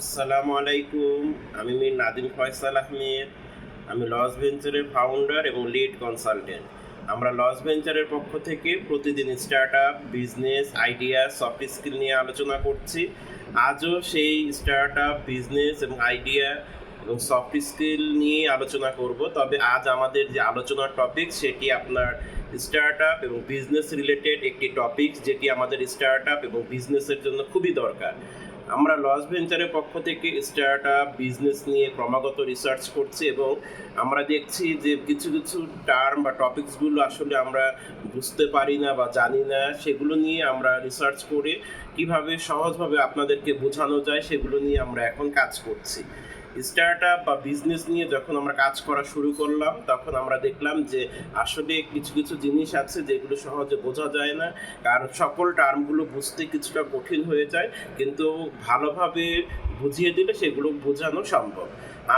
আসসালামু আলাইকুম। আমি মীর নাদিম ফয়সাল আহমেদ। আমি লস ভেঞ্চারের ফাউন্ডার এবং লিড কনসালটেন্ট আমরা লস ভেঞ্চারের পক্ষ থেকে প্রতিদিন startup business idea soft skill নিয়ে আলোচনা করছি। আজও সেই স্টার্ট আপ বিজনেস এবং আইডিয়া এবং সফট স্কিল নিয়ে আলোচনা করব। তবে আজ আমাদের যে আলোচনার টপিক সেটি আপনার স্টার্ট আপ এবং বিজনেস রিলেটেড একটি টপিক যেটি আমাদের স্টার্ট আপ এবং বিজনেসের জন্য খুবই দরকার। আমরা লস ভেঞ্চারের পক্ষ থেকে স্টার্ট আপ বিজনেস নিয়ে ক্রমাগত রিসার্চ করছি এবং আমরা দেখছি যে কিছু কিছু টার্ম বা টপিকসগুলো আসলে আমরা বুঝতে পারি না বা জানি না, সেগুলো নিয়ে আমরা রিসার্চ করে কীভাবে সহজভাবে আপনাদেরকে বোঝানো যায়, সেগুলো নিয়ে আমরা এখন কাজ করছি। স্টার্ট আপ বা বিজনেস নিয়ে যখন আমরা কাজ করা শুরু করলাম, তখন আমরা দেখলাম যে আসলে কিছু কিছু জিনিস আছে যেগুলো সহজে বোঝা যায় না। কারণ সকল টার্মগুলো বুঝতে কিছুটা কঠিন হয়ে যায়, কিন্তু ভালোভাবে বুঝিয়ে দিলে সেগুলো বোঝানো সম্ভব।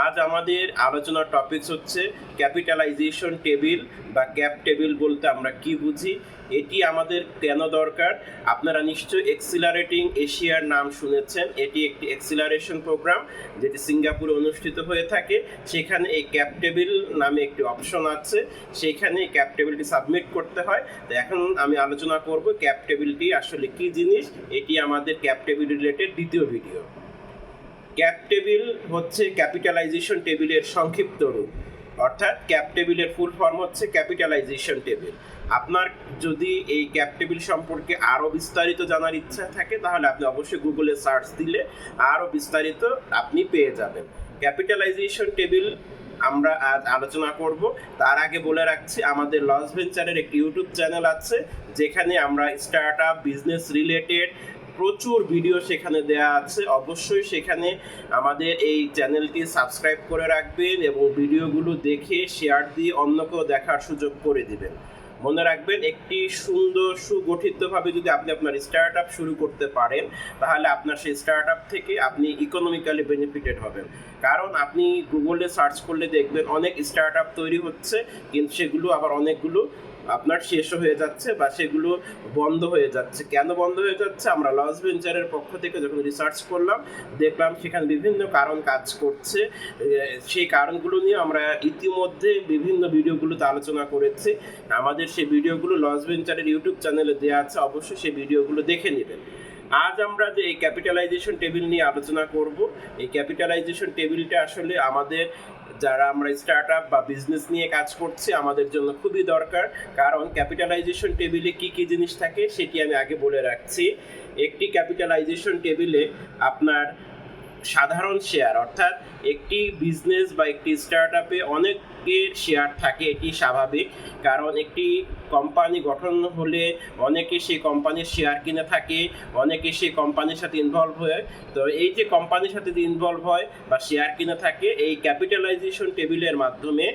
আজ আমাদের আলোচনার টপিকস হচ্ছে ক্যাপিটালাইজেশন টেবিল বা ক্যাপ টেবিল বলতে আমরা কি বুঝি? এটি আমাদের কেন দরকার? আপনারা নিশ্চয়ই এক্সিলারেটিং এশিয়ার নাম শুনেছেন। এটি একটি এক্সিলারেশন প্রোগ্রাম যেটি সিঙ্গাপুরে অনুষ্ঠিত হয়ে থাকে। সেখানে এই ক্যাপ টেবিল নামে একটি অপশন আছে। সেইখানে এই ক্যাপ টেবিলটি সাবমিট করতে হয়। তো এখন আমি আলোচনা করব ক্যাপ টেবিলটি আসলে কি জিনিস? এটি আমাদের ক্যাপ টেবিল রিলেটেড দ্বিতীয় ভিডিও ক্যাপ টেবিল হচ্ছে ক্যাপিটালাইজেশন টেবিলের সংক্ষিপ্ত রূপ। অর্থাৎ ক্যাপ টেবিলের ফুল ফর্ম হচ্ছে ক্যাপিটালাইজেশন টেবিল। আপনার যদি এই ক্যাপ টেবিল সম্পর্কে আরও বিস্তারিত জানার ইচ্ছা থাকে, তাহলে আপনি অবশ্যই গুগলে সার্চ দিলে আরও বিস্তারিত আপনি পেয়ে যাবেন। ক্যাপিটালাইজেশন টেবিল আমরা আজ আলোচনা করব। তার আগে বলে রাখছি, আমাদের লস ভেঞ্চারের একটি ইউটিউব চ্যানেল আছে, যেখানে আমরা স্টার্ট আপ বিজনেস রিলেটেড প্রচুর ভিডিও সেখানে দেয়া আছে। অবশ্যই সেখানে আমাদের এই চ্যানেলটি সাবস্ক্রাইব করে রাখবেন এবং ভিডিওগুলো দেখে শেয়ার দিয়ে অন্যকেও দেখার সুযোগ করে দিবেন। মনে রাখবেন, একটি সুন্দর, সুগঠিতভাবে যদি আপনি আপনার স্টার্ট আপ শুরু করতে পারেন, তাহলে আপনার সেই স্টার্ট আপ থেকে আপনি ইকোনমিক্যালি বেনিফিটেড হবেন। কারণ আপনি গুগলে সার্চ করলে দেখবেন অনেক স্টার্ট আপ তৈরি হচ্ছে, কিন্তু সেগুলো আবার অনেকগুলো আপনার শেষ হয়ে যাচ্ছে বা সেগুলো বন্ধ হয়ে যাচ্ছে। কেন বন্ধ হয়ে যাচ্ছে? আমরা লস ভেঞ্চারের পক্ষ থেকে যখন রিসার্চ করলাম, দেখলাম সেখানে বিভিন্ন কারণ কাজ করছে। সেই কারণগুলো নিয়ে আমরা ইতিমধ্যে বিভিন্ন ভিডিওগুলোতে আলোচনা করেছি। আমাদের সেই ভিডিওগুলো লস ভেঞ্চারের ইউটিউব চ্যানেলে দেওয়া আছে, অবশ্যই সেই ভিডিওগুলো দেখে নেবেন। আজ আমরা যে এই ক্যাপিটালাইজেশন টেবিল নিয়ে আলোচনা করব, এই ক্যাপিটালাইজেশন টেবিলটা আসলে আমাদের যারা আমরা স্টার্ট আপ বা বিজনেস নিয়ে কাজ করছি, আমাদের জন্য খুবই দরকার। কারণ ক্যাপিটালাইজেশন টেবিলে কি কি জিনিস থাকে, সেটি আমি আগে বলে রাখছি। একটি ক্যাপিটালাইজেশন টেবিলে আপনার সাধারণ শেয়ার অর্থাৎ একটি বিজনেস বা একটি স্টার্ট আপে অনেকের শেয়ার থাকে এটি স্বাভাবিক। কারণ একটি কোম্পানি গঠন হলে অনেকে সেই কোম্পানির শেয়ার কিনে থাকে, অনেকে সেই কোম্পানির সাথে ইনভলভ হয়। তো এই যে কোম্পানির সাথে ইনভলভ হয় বা শেয়ার কিনে থাকে, এই ক্যাপিটালাইজেশন টেবিলের মাধ্যমে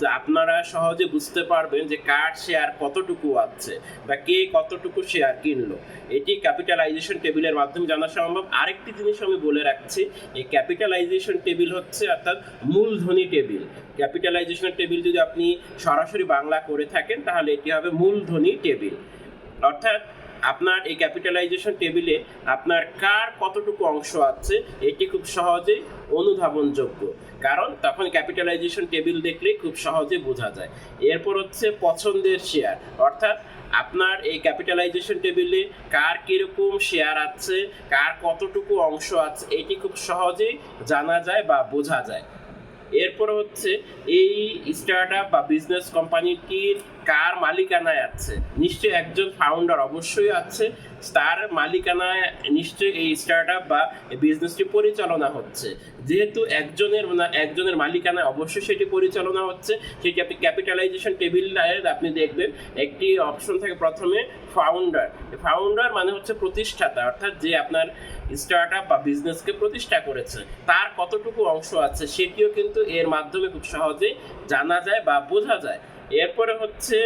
তো আপনারা সহজে বুঝতে পারবেন যে কার শেয়ার কতটুকু আছে বা কে কতটুকু শেয়ার কিনলো। এটি ক্যাপিটালাইজেশন টেবিলের মাধ্যমে জানা সম্ভব। আরেকটি জিনিস আমি বলে রাখছি এই ক্যাপিটালাইজেশন টেবিল হচ্ছে অর্থাৎ মূলধনী টেবিল ক্যাপিটালাইজেশন টেবিল যদি আপনি সরাসরি বাংলা করে থাকেন, তাহলে এটি হবে মূলধনী টেবিল অর্থাৎ আপনার এই ক্যাপিটালাইজেশন টেবিলে আপনার কার কতটুকু অংশ আছে, এটি খুব সহজেই অনুধাবনযোগ্য। কারণ তখন ক্যাপিটালাইজেশন টেবিল দেখলে খুব সহজে বোঝা যায়। এরপর হচ্ছে পছন্দের শেয়ার অর্থাৎ আপনার এই ক্যাপিটালাইজেশন টেবিলে কার কীরকম শেয়ার আছে, কার কতটুকু অংশ আছে, এটি খুব সহজেই জানা যায় বা বোঝা যায়। এরপর হচ্ছে এই স্টার্ট আপ বা বিজনেস কোম্পানিটির কার মালিকানায় আছে? নিশ্চয়ই একজন ফাউন্ডার অবশ্যই আছে। তার মালিকানায় নিশ্চয়ই এই স্টার্ট আপ বা বিজনেসটি পরিচালনা হচ্ছে। যেহেতু একজনের একজনের মালিকানায় অবশ্যই সেটি পরিচালনা হচ্ছে। সেটি আপনি ক্যাপিটালাইজেশন টেবিল আপনি দেখবেন একটি অপশন থাকে প্রথমে ফাউন্ডার ফাউন্ডার মানে হচ্ছে প্রতিষ্ঠাতা, অর্থাৎ যে আপনার স্টার্ট আপ বা বিজনেসকে প্রতিষ্ঠা করেছে। তার কতটুকু অংশ আছে সেটিও কিন্তু এর মাধ্যমে খুব সহজেই জানা যায় বা বোঝা যায়। এরপরে হচ্ছে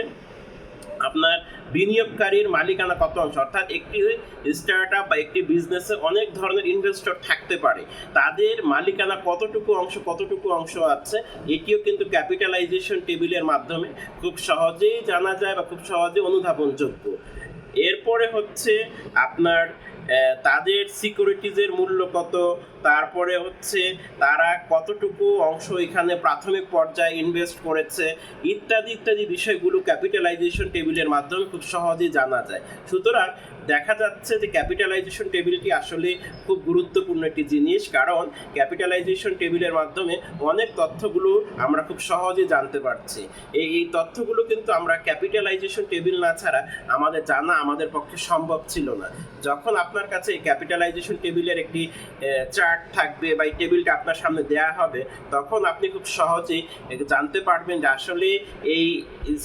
আপনার বিনিয়োগকারীর মালিকানা কত অংশ? অর্থাৎ একটি স্টার্ট আপ বা একটি বিজনেসে অনেক ধরনের ইনভেস্টর থাকতে পারে। তাদের মালিকানা কতটুকু অংশ কতটুকু অংশ আছে, এটিও কিন্তু ক্যাপিটালাইজেশন টেবিলের মাধ্যমে খুব সহজেই জানা যায় বা খুব সহজে অনুধাবনযোগ্য। এরপরে হচ্ছে আপনার তাদের সিকিউরিটিজের মূল্য কত? তারপরে হচ্ছে তারা কতটুকু অংশ এখানে প্রাথমিক পর্যায়ে ইনভেস্ট করেছে? ইত্যাদি ইত্যাদি বিষয়গুলো ক্যাপিটালাইজেশন টেবিলের মাধ্যমে খুব সহজেই জানা যায়। সুতরাং দেখা যাচ্ছে যে ক্যাপিটালাইজেশন টেবিলটি আসলে খুব গুরুত্বপূর্ণ একটি জিনিস, কারণ ক্যাপিটালাইজেশন টেবিলের মাধ্যমে অনেক তথ্যগুলো আমরা খুব সহজে জানতে পারছি। এই এই তথ্যগুলো কিন্তু আমরা ক্যাপিটালাইজেশন টেবিল না ছাড়া আমাদের জানা আমাদের পক্ষে সম্ভব ছিল না। যখন আপনার কাছে এই ক্যাপিটালাইজেশন টেবিলের একটি চার্ট থাকবে বা এই টেবিলটা আপনার সামনে দেয়া হবে, তখন আপনি খুব সহজেই জানতে পারবেন যে আসলে এই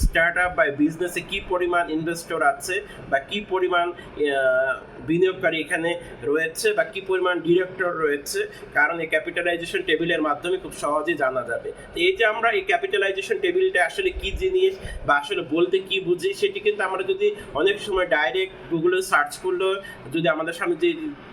স্টার্ট আপ বা বিজনেসে কি পরিমাণ ইনভেস্টর আছে বা কি পরিমাণ yeah. বিনিয়োগকারী এখানে রয়েছে বা কি পরিমাণ ডিরেক্টর রয়েছে, কারণ এই ক্যাপিটালাইজেশন টেবিলের মাধ্যমে খুব সহজেই জানা যাবে। এই যে আমরা এই ক্যাপিটালাইজেশন টেবিলটা আসলে কি জিনিস বা আসলে বলতে কি বুঝি, সেটি কিন্তু আমরা যদি অনেক সময় ডাইরেক্ট গুগলে সার্চ করলেও যদি আমাদের সামনে যে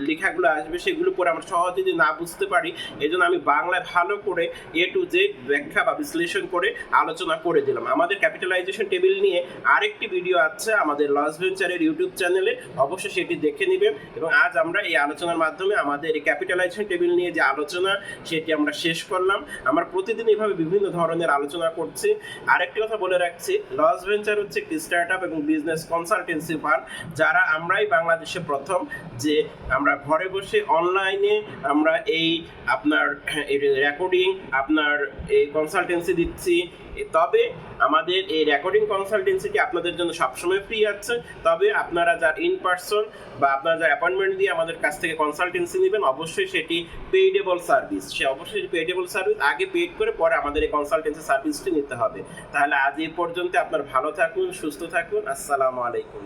লেখাগুলো আসবে, সেগুলো পরে আমরা সহজে যদি না বুঝতে পারি এই জন্য আমি বাংলায় ভালো করে এ টু জেড ব্যাখ্যা বা বিশ্লেষণ করে আলোচনা করে দিলাম। আমাদের ক্যাপিটালাইজেশন টেবিল নিয়ে আরেকটি ভিডিও আছে আমাদের লস ভেঞ্চারের ইউটিউব চ্যানেলে অবশ্যই সেটি দেখে নেবেন এবং আজ আমরা এই আলোচনার মাধ্যমে আমাদের এই ক্যাপিটালাইজেশন টেবিল নিয়ে যে আলোচনা, সেটি আমরা শেষ করলাম। আমরা প্রতিদিন এইভাবে বিভিন্ন ধরনের আলোচনা করছি। আরেকটি কথা বলে রাখছি, লস ভেঞ্চার হচ্ছে একটি স্টার্ট আপ এবং বিজনেস কনসালটেন্সি ফার্ম যারা আমরাই বাংলাদেশে প্রথম যে আমরা ঘরে বসে অনলাইনে আমরা এই আপনার রেকর্ডিং আপনার এই কনসালটেন্সি দিচ্ছি। তবে আমাদের এই রেকর্ডিং কনসালটেন্সিটি আপনাদের জন্য সবসময় ফ্রি আছে। তবে আপনারা যার ইন পার্সন বা আপনারা যে অ্যাপয়েন্টমেন্ট দিয়ে আমাদের কাছ থেকে কনসালটেন্সি নেবেন, অবশ্যই সেটি পেইডেবল সার্ভিস সে অবশ্যই পেইডেবল সার্ভিস আগে পেইড করে পরে আমাদের এই কনসালটেন্সি সার্ভিসটি নিতে হবে। তাহলে আজ এই পর্যন্ত আপনার ভালো থাকুন, সুস্থ থাকুন। আসসালামু আলাইকুম।